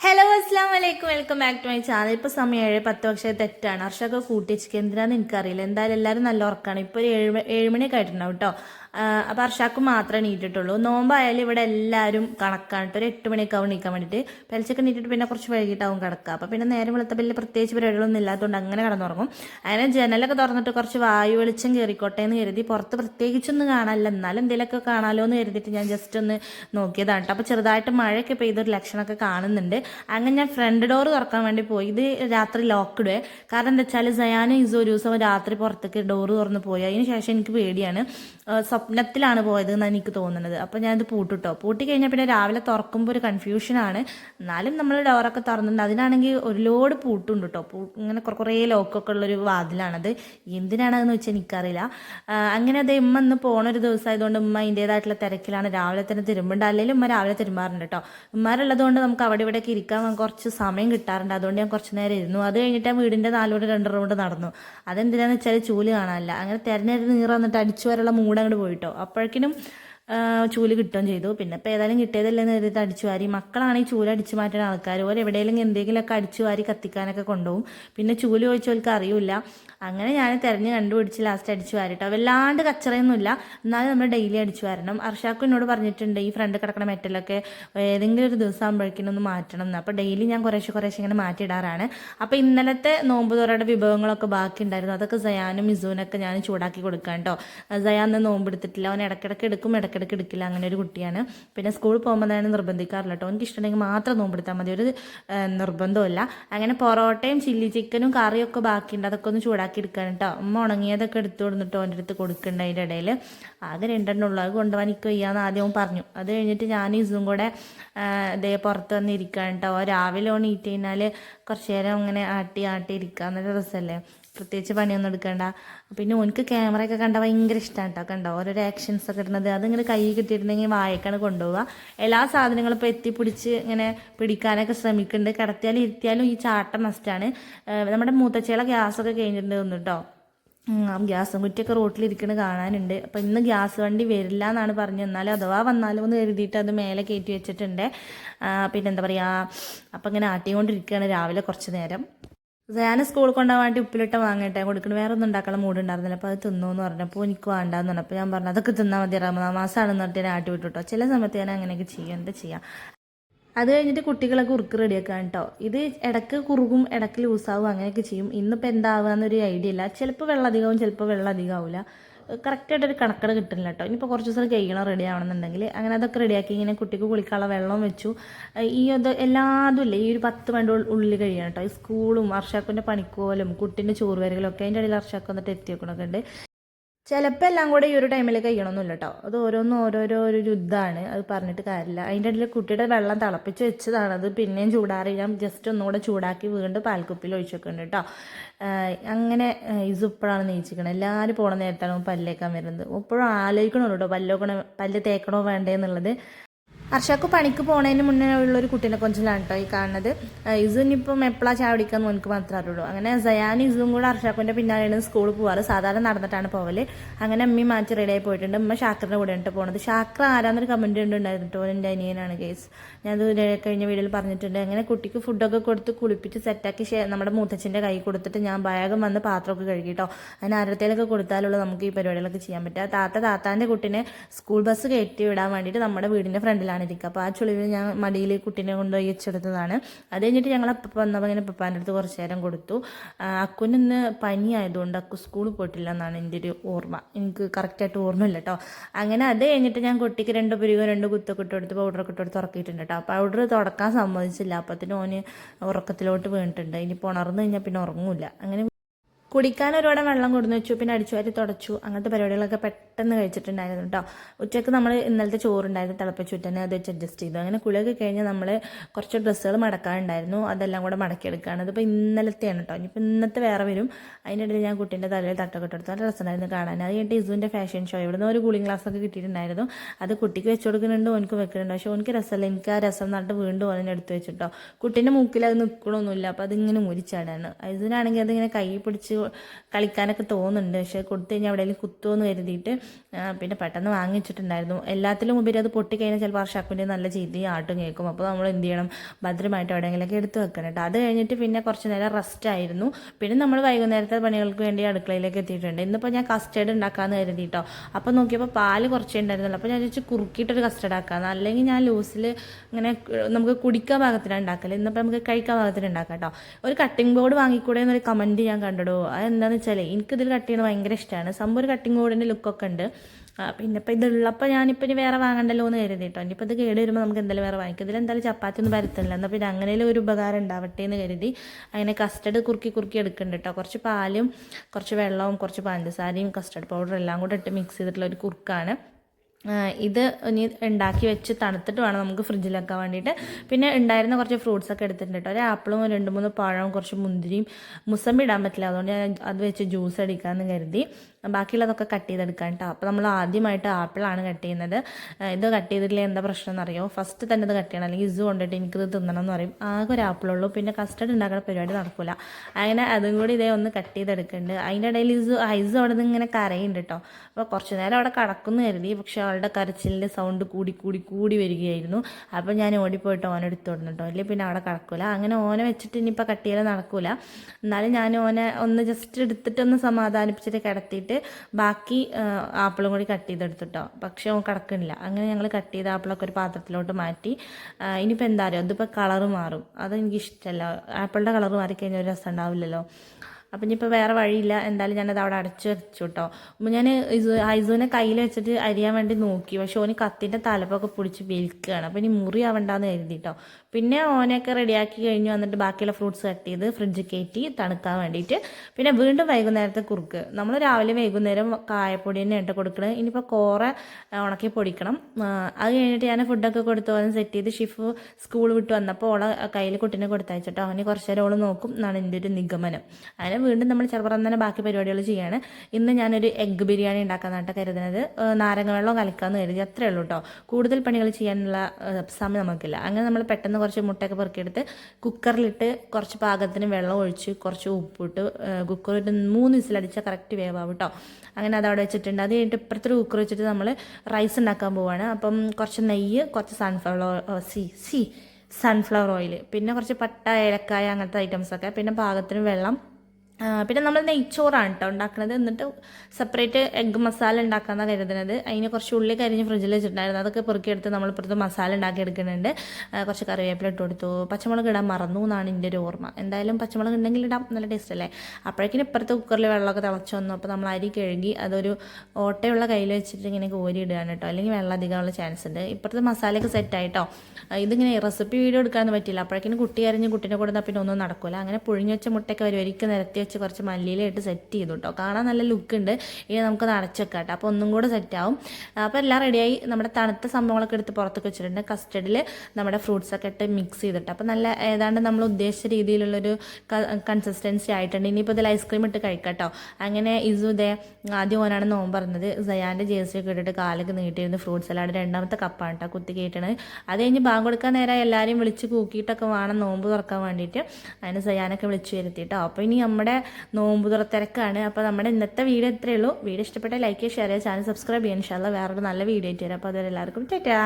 Hello അസ്സാം വലൈക്കും welcome back to my channel ഇപ്പോൾ സമയം ഏഴ് പത്ത് പക്ഷേ തെറ്റാണ്. ഹർഷൊക്കെ കൂട്ടിച്ചിക്ക് എന്തിനാന്ന് എനിക്കറിയില്ല. എന്തായാലും എല്ലാവരും നല്ല ഉറക്കാണ്. ഇപ്പോൾ ഒരു ഏഴ് ഏഴ് മണിയൊക്കെ ആയിട്ടുണ്ടാവും കേട്ടോ അപ്പോൾ അർഷാക്ക് മാത്രമേ നീട്ടിട്ടുള്ളൂ നോമ്പായാലും ഇവിടെ എല്ലാവരും കണക്കാണ്. ഒരു എട്ട് മണിയൊക്കെ ആവും നീക്കാൻ വേണ്ടിയിട്ട് പെലച്ചൊക്കെ നീട്ടിട്ട് പിന്നെ കുറച്ച് വൈകിട്ടാവും കിടക്കുക അപ്പോൾ പിന്നെ നേരം വെളുത്ത വലിയ പ്രത്യേകിച്ച് പരിപാടികളൊന്നും ഇല്ലാത്തതുകൊണ്ട് അങ്ങനെ കിടന്നുറങ്ങും. അങ്ങനെ ജനലൊക്കെ തുറന്നിട്ട് കുറച്ച് വായു വെളിച്ചം കയറിക്കോട്ടെ എന്ന് കരുതി പുറത്ത് പ്രത്യേകിച്ചൊന്നും കാണാനില്ല. എന്നാലും എന്തെങ്കിലുമൊക്കെ കാണാലോ എന്ന് കരുതിയിട്ട് ഞാൻ ജസ്റ്റ് ഒന്ന് നോക്കിയതാണ് കേട്ടോ. അപ്പോൾ ചെറുതായിട്ട് മഴയൊക്കെ പെയ്തൊരു ലക്ഷണമൊക്കെ കാണുന്നുണ്ട്. അങ്ങനെ ഞാൻ ഫ്രണ്ട് ഡോർ തുറക്കാൻ വേണ്ടി പോയി. ഇത് രാത്രി ലോക്ക്ഡ് കാരണം എന്താ വെച്ചാൽ സയാനും ഇസോ ഒരു ദിവസം രാത്രി പുറത്തേക്ക് ഡോറ് തുറന്ന് പോയി. അതിന് ശേഷം എനിക്ക് പേടിയാണ്. സ്വപ്നത്തിലാണ് പോയത് എന്നാണ് എനിക്ക് തോന്നുന്നത്. അപ്പോൾ ഞാനത് പൂട്ടിട്ടോ? പൂട്ടി കഴിഞ്ഞാൽ പിന്നെ രാവിലെ തുറക്കുമ്പോൾ ഒരു കൺഫ്യൂഷനാണ് എന്നാലും നമ്മൾ ഡോറൊക്കെ തുറന്നിട്ടുണ്ട്. അതിനാണെങ്കിൽ ഒരു ലോഡ് പൂട്ടുണ്ട് കേട്ടോ ഇങ്ങനെ കുറേ ലോക്കൊക്കെ ഉള്ളൊരു വാതിലാണത്. എന്തിനാണെന്ന് വെച്ചാൽ എനിക്കറിയില്ല. അങ്ങനെ അത് ഉമ്മ ഇന്ന് ഒരു ദിവസമായതുകൊണ്ട് ഉമ്മ അതിന്റേതായിട്ടുള്ള തിരക്കിലാണ്. രാവിലെ തന്നെ തിരുമ്പുണ്ട്. അല്ലെങ്കിൽ ഉമ്മ രാവിലെ തിരുമാറുണ്ട് കേട്ടോ ഉമ്മാരുള്ളത് കൊണ്ട് നമുക്ക് അവിടെ ഇവിടെയൊക്കെ ഇരിക്കാൻ കുറച്ച് സമയം കിട്ടാറുണ്ട്. അതുകൊണ്ട് ഞാൻ കുറച്ച് നേരം ഇരുന്നു. അത് കഴിഞ്ഞിട്ട് ഞാൻ വീടിന്റെ നാലോട് രണ്ട് റൗണ്ട് നടന്നു. അതെന്തിനാന്ന് വെച്ചാൽ ചൂൽ കാണാനില്ല. അങ്ങനെ തിരഞ്ഞെടുത്ത് നീറ വന്നിട്ട് അടിച്ചു വരെയുള്ള മൂട് അങ്ങോട്ട് പോയിട്ടോ. അപ്പോഴേക്കിനും ചൂൽ കിട്ടുകയും ചെയ്തു. പിന്നെ ഇപ്പോൾ ഏതായാലും കിട്ടിയതല്ലെന്ന് കരുതിയിട്ട് അടിച്ചു വാരി. മക്കളാണെങ്കിൽ ചൂൽ അടിച്ചു മാറ്റുന്ന ആൾക്കാർ ഓരോ എവിടെയെങ്കിലും എന്തെങ്കിലുമൊക്കെ അടിച്ചു വാരി കത്തിക്കാനൊക്കെ കൊണ്ടുപോകും. പിന്നെ ചൂൽ ചോദിച്ചവർക്ക് അറിയില്ല. അങ്ങനെ ഞാൻ തിരഞ്ഞ് കണ്ടുപിടിച്ച് ലാസ്റ്റ് അടിച്ചു വാരിട്ടോ. വല്ലാണ്ട് കച്ചറയൊന്നുമില്ല. എന്നാലും നമ്മൾ ഡെയിലി അടിച്ചു വരണം. അർഷാക്കും എന്നോട് പറഞ്ഞിട്ടുണ്ട് ഈ ഫ്രണ്ട് കിടക്കണ മെറ്റലൊക്കെ ഏതെങ്കിലും ഒരു ദിവസം ആകുമ്പോഴേക്കും ഒന്ന് മാറ്റണം എന്ന് അപ്പോൾ ഡെയിലി ഞാൻ കുറേശ്ശെ കുറേശ്ശെ ഇങ്ങനെ മാറ്റിയിടാറാണ്. അപ്പോൾ ഇന്നലത്തെ നോമ്പ് തുറയുടെ വിഭവങ്ങളൊക്കെ ബാക്കി ഉണ്ടായിരുന്നു അതൊക്കെ സയാനും മിസുവിനൊക്കെ ഞാൻ ചൂടാക്കി കൊടുക്കാം കേട്ടോ സയാൻ നോമ്പ് എടുത്തിട്ടില്ല. അവൻ ഇടയ്ക്കിടയ്ക്ക് എടുക്കും ഇടയ്ക്കിടയ്ക്ക് എടുക്കില്ല. അങ്ങനെ ഒരു കുട്ടിയാണ്. പിന്നെ സ്കൂളിൽ പോകുമ്പോൾ തന്നെ നിർബന്ധിക്കാറില്ല കേട്ടോ എനിക്ക് ഇഷ്ടമുണ്ടെങ്കിൽ മാത്രം നോമ്പെടുത്താൽ മതി. ഒരു നിർബന്ധമില്ല അങ്ങനെ പൊറോട്ടയും ചില്ലി ചിക്കനും കറിയൊക്കെ ബാക്കിയുണ്ട്. അതൊക്കെ ഒന്ന് ചൂടാക്കി എടുക്കാൻ കേട്ടോ അമ്മ ഉണങ്ങിയതൊക്കെ എടുത്തു കൊടുത്തിട്ട് എന്റെ അടുത്ത് കൊടുക്കുന്നുണ്ട് അതിന്റെ ഇടയിൽ ആകെ രണ്ടെണ്ണം ഉള്ളു. അത് കൊണ്ടുപോകാൻ എനിക്ക് വയ്യാന്ന് ആദ്യം പറഞ്ഞു. അത് കഴിഞ്ഞിട്ട് ഞാൻ ഇസും കൂടെ ഇതേ പുറത്ത് വന്ന് ഇരിക്കാൻ കേട്ടോ രാവിലെ ഓൺ ഈറ്റ് കഴിഞ്ഞാൽ കുറച്ച് നേരം അങ്ങനെ ആട്ടി ആട്ടി ഇരിക്കുക എന്നൊരു രസമല്ലേ പ്രത്യേകിച്ച് പണിയൊന്നും എടുക്കണ്ട. പിന്നെ ഓനക്ക് ക്യാമറയൊക്കെ കണ്ട ഭയങ്കര ഇഷ്ടമാണ് കേട്ടോ കണ്ടോ? ഓരോരോ ആക്ഷൻസ് ഒക്കെ ഇടുന്നത്. അതിങ്ങനെ കൈ കിട്ടിയിട്ടുണ്ടെങ്കിൽ വായക്കാണ് കൊണ്ടുപോവുക. എല്ലാ സാധനങ്ങളും ഇപ്പോൾ എത്തിപ്പിടിച്ച് ഇങ്ങനെ പിടിക്കാനൊക്കെ ശ്രമിക്കുന്നുണ്ട്. കിടത്തിയാലും ഇരുത്തിയാലും ഈ ചാട്ടം മസ്റ്റാണ് നമ്മുടെ മൂത്തച്ചേള ഗ്യാസൊക്കെ കഴിഞ്ഞിട്ടുണ്ട് തോന്നുന്നു കേട്ടോ ഗ്യാസും കുറ്റിയൊക്കെ റോട്ടിലിരിക്കുന്നത് കാണാനുണ്ട്. അപ്പം ഇന്ന് ഗ്യാസ് വണ്ടി വരില്ല എന്നാണ് പറഞ്ഞത്. എന്നാലും അഥവാ വന്നാലും ഒന്ന് കരുതിയിട്ട് അത് മേലെ കയറ്റി വെച്ചിട്ടുണ്ട്. പിന്നെന്താ പറയുക അപ്പം ഇങ്ങനെ ആട്ടിക്കൊണ്ടിരിക്കുകയാണ് രാവിലെ കുറച്ച് നേരം. ഞാൻ സ്കൂളിൽ കൊണ്ടുപോകാൻ വേണ്ടി ഉപ്പിലിട്ട വാങ്ങട്ടെ കൊടുക്കണം വേറെ ഒന്നും ഉണ്ടാക്കാൻ മൂഡ് ഉണ്ടായിരുന്നില്ല അപ്പോൾ അത് തിന്നു എന്ന് പറഞ്ഞപ്പോൾ എനിക്ക് വേണ്ടാന്ന് പറഞ്ഞപ്പോൾ ഞാൻ പറഞ്ഞു അതൊക്കെ തിന്നാൽ മതി റമദാ മാസമാണെന്ന് പറഞ്ഞിട്ട് ഞാൻ ആട്ടി വിട്ടു ചില സമയത്ത് ഞാൻ അങ്ങനെയൊക്കെ ചെയ്യും. എന്താ ചെയ്യാം? അത് കഴിഞ്ഞിട്ട് കുട്ടികളൊക്കെ കുറുക്ക് റെഡിയാക്കാൻ കേട്ടോ ഇത് ഇടയ്ക്ക് കുറുകും ഇടയ്ക്ക് ലൂസാവും അങ്ങനെയൊക്കെ ചെയ്യും. ഇന്നിപ്പോൾ എന്താവുകയെന്നൊരു ഐഡിയ ഇല്ല. ചിലപ്പോൾ വെള്ളം അധികമാവും ചിലപ്പോൾ വെള്ളം അധികമാവില്ല കറക്റ്റായിട്ടൊരു കണക്കട് കിട്ടുന്നില്ല കേട്ടോ. ഇനിയിപ്പോൾ കുറച്ച് ദിവസം കൈകളും റെഡി ആവണമെന്നുണ്ടെങ്കിൽ. അങ്ങനെ അതൊക്കെ റെഡിയാക്കി ഇങ്ങനെ കുട്ടിക്ക് കുളിക്കാനുള്ള വെള്ളം വെച്ചു. ഈ ഇത് എല്ലാതും ഇല്ലേ ഈ ഒരു പത്ത് മണിന്റെ ഉള്ളിൽ കഴിയണം കേട്ടോ. ഈ സ്കൂളും അർഷാക്കിന്റെ പണിക്കോലും കുട്ടീന്റെ ചോറ് വരകളും ഒക്കെ അതിന്റെ ഇടയിൽ അർഷാക്ക് വന്നിട്ട് എത്തിയേക്കണൊക്കെ ഉണ്ട്. ചിലപ്പോൾ എല്ലാം കൂടെ ഈ ഒരു ടൈമിൽ കഴിയണമെന്നില്ല കേട്ടോ അത് ഓരോന്നും ഓരോരോ ഒരു യുദ്ധമാണ് അത് പറഞ്ഞിട്ട് കാര്യമില്ല അതിന്റെ ഇടയിൽ കുട്ടിയുടെ വെള്ളം തിളപ്പിച്ച് വെച്ചതാണ്. അത് പിന്നെയും ചൂടാറി ഞാൻ ജസ്റ്റ് ഒന്നുകൂടെ ചൂടാക്കി വീണ്ടും പാൽക്കുപ്പിയിൽ ഒഴിച്ച് വെക്കുന്നുണ്ട് കേട്ടോ അങ്ങനെ ഇതിപ്പോഴാണ് നീച്ചിക്കണത്. എല്ലാവരും പോണ നേരത്താണ് പല്ലേക്കാൻ വരുന്നത്. ഇപ്പോഴും ആലോചിക്കണമല്ലോ കേട്ടോ പല്ലോക്കണ പല്ല് തേക്കണോ വേണ്ടേ എന്നുള്ളത്. അർഷാക്ക് പണിക്ക് പോണതിന് മുന്നേ ഉള്ളൊരു കുട്ടീനെ കൊഞ്ചലാണ് കേട്ടോ ഈ കാണുന്നത്. ഇസു ഇനിയിപ്പം എപ്പോഴാ ചാവടിക്കാന്ന് എനിക്ക് മാത്രമേ അറിയുള്ളൂ. അങ്ങനെ സയാനും ഇസും കൂടെ അർഷാക്കുവിന്റെ പിന്നാലെയാണ് സ്കൂളിൽ പോവാറ്. സാധാരണ നടന്നിട്ടാണ് പോവൽ. അങ്ങനെ അമ്മി മാറ്റി റെഡിയായി പോയിട്ടുണ്ട്. അമ്മ കൂടെ കൂടെയാണ് പോണത്. ഷാക്കർ ആരാന്നൊരു കമന്റ് ഉണ്ടായിരുന്നു എന്റെ അനിയനാണ് കേസ് ഞാനത് കഴിഞ്ഞ വീഡിയോയിൽ പറഞ്ഞിട്ടുണ്ട്. അങ്ങനെ കുട്ടിക്ക് ഫുഡൊക്കെ കൊടുത്ത് കുളിപ്പിച്ച് സെറ്റാക്കി നമ്മുടെ മൂത്തച്ഛന്റെ കൈ കൊടുത്തിട്ട് ഞാൻ ഭയകം വന്ന് പാത്രമൊക്കെ കഴുകി കേട്ടോ അതിന് ആരത്തേലൊക്കെ കൊടുത്താലുള്ള നമുക്ക് ഈ പരിപാടികളൊക്കെ ചെയ്യാൻ പറ്റുക താത്ത താത്താന്റെ കുട്ടീനെ സ്കൂൾ ബസ് കയറ്റി വിടാൻ വേണ്ടിയിട്ട് നമ്മുടെ വീടിന്റെ ഫ്രണ്ടിലാണ് ഇരിക്കുക അപ്പോൾ ആ ചുളിവിൽ ഞാൻ മടിയിൽ കുട്ടീനെ കൊണ്ടുപോയി വെച്ചെടുത്തതാണ് അത് കഴിഞ്ഞിട്ട് ഞങ്ങൾ അപ്പം വന്നപ്പോൾ ഇങ്ങനെ പപ്പാന്റെ അടുത്ത് കുറച്ച് നേരം കൊടുത്തു. അക്കുനിന്ന് അക്കുന് ഇന്ന് പനി ആയതുകൊണ്ട് അക്കു സ്കൂളിൽ പോയിട്ടില്ല എന്നാണ് എന്റെ ഒരു ഓർമ്മ. എനിക്ക് കറക്റ്റായിട്ട് ഓർമ്മയില്ല കേട്ടോ അങ്ങനെ അത് കഴിഞ്ഞിട്ട് ഞാൻ കുട്ടിക്ക് രണ്ട് പുരുകോ രണ്ട് കുത്തൊക്കെ ഇട്ട് കൊടുത്ത് പൗഡറൊക്കെ ഇട്ട് കൊടുത്ത് ഉറക്കിയിട്ടുണ്ട് കേട്ടോ പൗഡർ തുടക്കാൻ സമ്മതിച്ചില്ല. അപ്പത്തിന് ഓന് ഉറക്കത്തിലോട്ട് വീണിട്ടുണ്ട്. ഇനി ഉണർന്നു കഴിഞ്ഞാൽ പിന്നെ ഉറങ്ങൂല അങ്ങനെ കുടിക്കാൻ ഒരുപാട് വെള്ളം കൊടുന്ന് വെച്ചു പിന്നെ അടിച്ചു വാരി തുടച്ചു. അങ്ങനത്തെ പരിപാടികളൊക്കെ പെട്ടെന്ന് കഴിച്ചിട്ടുണ്ടായിരുന്നു കേട്ടോ ഉച്ചയ്ക്ക് നമ്മൾ ഇന്നലത്തെ ചോറുണ്ടായിരുന്നു തിളപ്പിച്ചു തന്നെ അത് വെച്ച് അഡ്ജസ്റ്റ് ചെയ്തു. അങ്ങനെ കുളിയൊക്കെ കഴിഞ്ഞ് നമ്മൾ കുറച്ച് ഡ്രസ്സുകൾ മടക്കാനുണ്ടായിരുന്നു. അതെല്ലാം കൂടെ മടക്കിയെടുക്കുകയാണ് അതിപ്പോൾ ഇന്നലത്തെയാണ് കേട്ടോ ഇനിയിപ്പോൾ ഇന്നത്തെ വേറെ വരും. അതിന്റെ ഇടയിൽ ഞാൻ കുട്ടീന്റെ തലയിൽ തട്ടൊക്കെ ഇട്ടെടുത്ത് നല്ല രസമുണ്ടായിരുന്നു കാണാൻ. അത് കഴിഞ്ഞിട്ട് ഇസുവിന്റെ ഫാഷൻ ഷോ ഇവിടുന്ന് ഒരു കൂളിംഗ് ഗ്ലാസ് ഒക്കെ കിട്ടിയിട്ടുണ്ടായിരുന്നു. അത് കുട്ടിക്ക് വെച്ച് കൊടുക്കുന്നുണ്ട് ഓനക്ക് വെക്കുന്നുണ്ട്. പക്ഷേ ഓനക്ക് രസമല്ല. എനിക്ക് ആ രസം നട്ട് വീണ്ടും ഓനെ എടുത്ത് വെച്ചിട്ടോ കുട്ടീന്റെ മൂക്കിൽ അത് നിൽക്കണമൊന്നുമില്ല അപ്പോൾ അതിങ്ങനെ മുരിച്ചാടാണ്. ഇതിനാണെങ്കിൽ അതിങ്ങനെ കൈ പിടിച്ച് കളിക്കാനൊക്കെ തോന്നുന്നുണ്ട്. പക്ഷേ കൊടുത്തു കഴിഞ്ഞാൽ എവിടെയെങ്കിലും കുത്തുമെന്ന് കരുതിയിട്ട് പിന്നെ പെട്ടെന്ന് വാങ്ങിച്ചിട്ടുണ്ടായിരുന്നു. എല്ലാത്തിലും ഉപരി അത് പൊട്ടിക്കഴിഞ്ഞാൽ ചിലപ്പോൾ ഷാപ്പിന്റെ നല്ല ചീത്തയും ആട്ടും കേൾക്കും. അപ്പോൾ നമ്മൾ എന്ത് ചെയ്യണം? ഭദ്രമായിട്ട് എവിടെയെങ്കിലൊക്കെ എടുത്ത് വെക്കണം കേട്ടോ അത് കഴിഞ്ഞിട്ട് പിന്നെ കുറച്ച് നേരം റെസ്റ്റ് ആയിരുന്നു. പിന്നെ നമ്മൾ വൈകുന്നേരത്തെ പണികൾക്ക് വേണ്ടി അടുക്കളയിലേക്ക് എത്തിയിട്ടുണ്ട്. ഇന്നിപ്പോൾ ഞാൻ കസ്റ്റേർഡ് ഉണ്ടാക്കാമെന്ന് കരുതിയിട്ടോ അപ്പോൾ നോക്കിയപ്പോൾ പാൽ കുറച്ചേ ഉണ്ടായിരുന്നുള്ളൂ. അപ്പോൾ ഞാൻ ചോദിച്ചു കുറുക്കിയിട്ടൊരു കസ്റ്റേർഡ് ആക്കാമെന്ന് അല്ലെങ്കിൽ ഞാൻ ലൂസിൽ ഇങ്ങനെ നമുക്ക് കുടിക്കാൻ പാകത്തിനാണ് ഉണ്ടാക്കൽ. ഇന്നിപ്പോൾ നമുക്ക് കഴിക്കാൻ പാകത്തിന് ഉണ്ടാക്കാം കേട്ടോ ഒരു കട്ടിംഗ് ബോർഡ് വാങ്ങിക്കൂടെ എന്നൊരു കമന്റ് ഞാൻ കണ്ടിടൂ. അതെന്താണെന്ന് വെച്ചാൽ എനിക്കിതിൽ കട്ട് ചെയ്യണത് ഭയങ്കര ഇഷ്ടമാണ് സംഭവം ഒരു കട്ടിംഗ് ബോർഡിന്റെ ലുക്കൊക്കെ ഉണ്ട്. പിന്നെ ഇപ്പം ഇതുള്ളപ്പോൾ ഞാനിപ്പോൾ ഇനി വേറെ വാങ്ങണ്ടല്ലോ എന്ന് കരുതി കേട്ടോ ഇനിയിപ്പോൾ ഇത് കേട് വരുമ്പോൾ നമുക്ക് എന്തായാലും വേറെ വാങ്ങിക്കും. ഇതിൽ എന്തായാലും ചപ്പാത്തി ഒന്നും പരത്തില്ല. എന്നാൽ പിന്നെ അങ്ങനെയും ഒരു ഉപകാരം ഉണ്ടാവട്ടെ എന്ന് കരുതി അങ്ങനെ കസ്റ്റഡ് കുറുക്കി കുറുക്കി എടുക്കുന്നുണ്ട് കേട്ടോ കുറച്ച് പാലും കുറച്ച് വെള്ളവും കുറച്ച് പഞ്ചസാരയും കസ്റ്റഡ് പൗഡറും എല്ലാം കൂടെ ഇട്ട് മിക്സ് ചെയ്തിട്ടുള്ള ഒരു കുറുക്കാണ്. ഇത് ഇനി ഉണ്ടാക്കി വെച്ച് തണുത്തിട്ട് വേണം നമുക്ക് ഫ്രിഡ്ജിൽ വെക്കാൻ വേണ്ടിയിട്ട്. പിന്നെ ഉണ്ടായിരുന്ന കുറച്ച് ഫ്രൂട്ട്സ് ഒക്കെ എടുത്തിട്ടുണ്ട് കേട്ടോ. ഒരു ആപ്പിളും രണ്ട് മൂന്ന് പഴവും കുറച്ച് മുന്തിരിയും. മുസമ്പി ഇടാൻ പറ്റില്ല. അതുകൊണ്ട് ഞാൻ അത് വെച്ച് ജ്യൂസ് അടിക്കാമെന്ന് കരുതി. ബാക്കിയുള്ളതൊക്കെ കട്ട് ചെയ്തെടുക്കാൻ കേട്ടോ അപ്പോൾ നമ്മൾ ആദ്യമായിട്ട് ആപ്പിളാണ് കട്ട് ചെയ്യുന്നത്. ഇത് കട്ട് ചെയ്തിട്ടില്ല എന്താ പ്രശ്നം എന്നറിയോ? ഫസ്റ്റ് തന്നെ ഇത് കട്ട് ചെയ്യണം. അല്ലെങ്കിൽ ഇസ് കൊണ്ടിട്ട് എനിക്കിത് തിന്നണം എന്ന് പറയും. ആകെ ഒരു ആപ്പിളുള്ളൂ പിന്നെ കസ്റ്റർഡ് ഉണ്ടാക്കുന്ന പരിപാടി നടക്കില്ല അങ്ങനെ അതും കൂടി ഇതേ ഒന്ന് കട്ട് ചെയ്തെടുക്കുന്നുണ്ട്. അതിന്റെ ഇടയിൽ ഇസ് ഐസ് അവിടെ നിന്ന് ഇങ്ങനെ കരയുണ്ട് കേട്ടോ അപ്പോൾ കുറച്ച് നേരം അവിടെ കടക്കുന്നു കരുതി. പക്ഷേ അവളുടെ കരച്ചിലിന്റെ സൗണ്ട് കൂടി കൂടി കൂടി വരികയായിരുന്നു. അപ്പോൾ ഞാൻ ഓടിപ്പോയിട്ട് ഓനെ എടുത്ത് കേട്ടോ അല്ലെങ്കിൽ പിന്നെ അവിടെ കിടക്കൂല. അങ്ങനെ ഓനെ വെച്ചിട്ട് ഇനിയിപ്പോൾ കട്ടിയാലും നടക്കൂല. എന്നാലും ഞാൻ ഓനെ ഒന്ന് ജസ്റ്റ് എടുത്തിട്ട് ഒന്ന് സമാധാനിപ്പിച്ചിട്ട് കിടത്തിയിട്ട് ബാക്കി ആപ്പിളും കൂടി കട്ട് ചെയ്തെടുത്തിട്ടോ പക്ഷേ ഓൻ കിടക്കുന്നില്ല അങ്ങനെ ഞങ്ങൾ കട്ട് ചെയ്ത ആപ്പിളൊക്കെ ഒരു പാത്രത്തിലോട്ട് മാറ്റി. ഇനിയിപ്പോൾ എന്താ അറിയോ? അതിപ്പോൾ കളറ് മാറും. അത് എനിക്ക് ഇഷ്ടമല്ല ആപ്പിളിന്റെ കളറ് മാറിക്കഴിഞ്ഞാൽ ഒരു രസം ഉണ്ടാവില്ലല്ലോ. അപ്പം ഇനിയിപ്പോൾ വേറെ വഴിയില്ല. എന്തായാലും ഞാനത് അവിടെ അടച്ചു വെച്ചു കേട്ടോ അപ്പം ഞാൻ ഐസുവിനെ കയ്യിൽ വെച്ചിട്ട് അരിയാൻ വേണ്ടി നോക്കി. പക്ഷെ ഓന് കത്തിന്റെ തലപ്പൊക്കെ പിടിച്ച് വിൽക്കുകയാണ്. അപ്പോൾ ഇനി മുറി ആവണ്ടെന്ന് കരുതി കേട്ടോ പിന്നെ ഓനെയൊക്കെ റെഡിയാക്കി കഴിഞ്ഞു വന്നിട്ട് ബാക്കിയുള്ള ഫ്രൂട്ട്സ് കട്ട് ചെയ്ത് ഫ്രിഡ്ജ് കയറ്റി തണുക്കാൻ വേണ്ടിയിട്ട്. പിന്നെ വീണ്ടും വൈകുന്നേരത്തെ കുറുക്ക്. നമ്മൾ രാവിലെ വൈകുന്നേരം കായപ്പൊടി തന്നെ ഇട്ട് കൊടുക്കണം. ഇനിയിപ്പോൾ കോറ ഉണക്കി പൊടിക്കണം. അത് കഴിഞ്ഞിട്ട് ഞാൻ ഫുഡൊക്കെ കൊടുത്തു വന്ന് സെറ്റ് ചെയ്ത് ഷിഫ് സ്കൂൾ വിട്ട് വന്നപ്പോൾ ഓളെ കയ്യിൽ കുട്ടീനെ കൊടുത്തയച്ചിട്ടോ. അവന് കുറച്ച് നേരം ഓൾ നോക്കും. എന്നാണ് എന്റെ ഒരു നിഗമനം. അങ്ങനെ വീണ്ടും നമ്മൾ ചെറുപ്പം തന്നെ ബാക്കി പരിപാടികൾ ചെയ്യാണ്. ഇന്ന് ഞാനൊരു എഗ്ഗ് ബിരിയാണി ഉണ്ടാക്കാനായിട്ട് കരുതുന്നത് നാരങ്ങ വെള്ളം കലക്കാമെന്ന് കരുതി. അത്രേ ഉള്ളൂ കേട്ടോ കൂടുതൽ പണികൾ ചെയ്യാനുള്ള സമയം നമുക്കില്ല. അങ്ങനെ നമ്മൾ പെട്ടെന്ന് കുറച്ച് മുട്ടയൊക്കെ പെറുക്കിയെടുത്ത് കുക്കറിലിട്ട് കുറച്ച് പാകത്തിന് വെള്ളം ഒഴിച്ച് കുറച്ച് ഉപ്പിട്ട് കുക്കറിട്ട് മൂന്ന് വിസിലടിച്ചാൽ കറക്റ്റ് വേവാവും കേട്ടോ അങ്ങനെ അത് അവിടെ വെച്ചിട്ടുണ്ട്. അത് കഴിഞ്ഞിട്ട് ഇപ്പുറത്തൊരു കുക്കർ വെച്ചിട്ട് നമ്മൾ റൈസ് ഉണ്ടാക്കാൻ പോവാണ്. അപ്പം കുറച്ച് നെയ്യ് കുറച്ച് സൺഫ്ലവർ സി സി സൺഫ്ലവർ ഓയിൽ പിന്നെ കുറച്ച് പട്ട ഏലക്കായ അങ്ങനത്തെ ഐറ്റംസൊക്കെ പിന്നെ പാകത്തിന് വെള്ളം പിന്നെ നമ്മൾ നെയ്ച്ചോറാണ് കേട്ടോ ഉണ്ടാക്കുന്നത് എന്നിട്ട് സെപ്പറേറ്റ് എഗ്ഗ് മസാല ഉണ്ടാക്കാമെന്നാണ് കരുതുന്നത് അതിന് കുറച്ച് ഉള്ളി കരിഞ്ഞ് ഫ്രിഡ്ജിൽ വെച്ചിട്ടുണ്ടായിരുന്നു. അതൊക്കെ പെറുക്കിയെടുത്ത് നമ്മൾ ഇപ്പുറത്ത് മസാല ഉണ്ടാക്കി എടുക്കുന്നുണ്ട്. കുറച്ച് കറിവേപ്പില ഇട്ട് കൊടുത്തു. പച്ചമുളക് ഇടാൻ മറന്നു എന്നാണ് എന്റെ ഒരു ഓർമ്മ. എന്തായാലും പച്ചമുളക് ഉണ്ടെങ്കിൽ ഇടാം. നല്ല ടേസ്റ്റ് അല്ലേ? അപ്പോഴേക്കും ഇപ്പുറത്ത് കുക്കറിൽ വെള്ളമൊക്കെ തിളച്ച് വന്നു. അപ്പോൾ നമ്മൾ അരി കഴുകി അതൊരു ഓട്ടയുള്ള കയ്യിൽ വെച്ചിട്ട് ഇങ്ങനെ കോരി ഇടുകയാണ് കേട്ടോ അല്ലെങ്കിൽ വെള്ളം അധികമുള്ള ചാൻസ് ഉണ്ട്. ഇപ്പുറത്തെ മസാലയൊക്കെ സെറ്റായിട്ടോ ഇതിങ്ങനെ റെസിപ്പി വീഡിയോ എടുക്കാനൊന്നും പറ്റില്ല അപ്പോഴേക്കും കുട്ടി അരിഞ്ഞ് കുട്ടീനെ കൊടുത്താൽ പിന്നെ ഒന്നും നടക്കില്ല അങ്ങനെ പുഴിഞ്ഞ് വെച്ച മുട്ടയൊക്കെ ഒരിക്കൽ നിരത്തി വെച്ച് കുറച്ച് മല്ലിയിലായിട്ട് സെറ്റ് ചെയ്തു കേട്ടോ കാണാൻ നല്ല ലുക്ക് ഉണ്ട്. ഇനി നമുക്ക് അടച്ചേക്കാം കേട്ടോ അപ്പോൾ ഒന്നും കൂടെ സെറ്റ് ആവും. അപ്പോൾ എല്ലാം റെഡിയായി നമ്മുടെ തണുത്ത സംഭവങ്ങളൊക്കെ എടുത്ത് പുറത്തൊക്കെ വെച്ചിട്ടുണ്ട്. കസ്റ്റഡിൽ നമ്മുടെ ഫ്രൂട്ട്സൊക്കെ ഇട്ട് മിക്സ് ചെയ്തിട്ട്. അപ്പോൾ നല്ല ഏതാണ്ട് നമ്മൾ ഉദ്ദേശിച്ച രീതിയിലുള്ളൊരു കൺസിസ്റ്റൻസി ആയിട്ടുണ്ട്. ഇനിയിപ്പോൾ ഇതിൽ ഐസ്ക്രീം ഇട്ട് കഴിക്കട്ടോ. കേട്ടോ അങ്ങനെ ഇസു ഇതേ ആദ്യം ഓനാണ് നോമ്പ് പറഞ്ഞത് സയാന്റെ ജേഴ്സി ഒക്കെ ഇട്ടിട്ട് കാലൊക്കെ നീട്ടിയിരുന്ന ഫ്രൂട്ട്സ് സലാഡ് രണ്ടാമത്തെ കപ്പാണ് കേട്ടോ കുത്തി കയറ്റണത്. അത് കഴിഞ്ഞ് ബാങ്ക് കൊടുക്കാൻ നേരം എല്ലാവരെയും വിളിച്ച് കൂക്കിയിട്ടൊക്കെ വേണം നോമ്പ് തുറക്കാൻ വേണ്ടിയിട്ട്. അതിന് സയാനൊക്കെ വിളിച്ച് വരുത്തിയിട്ടോ അപ്പോൾ ഇനി നമ്മുടെ നോമ്പ് തുറ തിരക്കാണ് അപ്പോൾ നമ്മുടെ ഇന്നത്തെ വീഡിയോ ഇത്രയേ ഉള്ളൂ. വീഡിയോ ഇഷ്ടപ്പെട്ട ലൈക്ക് ഷെയർ ചെയ്യുക ചാനൽ സബ്സ്ക്രൈബ് ചെയ്യാൻ ഇൻഷാല്ല വേറൊരു നല്ല വീഡിയോ ആയിട്ട് തരാം അപ്പോൾ അതുവരെ എല്ലാവർക്കും ടാറ്റാ.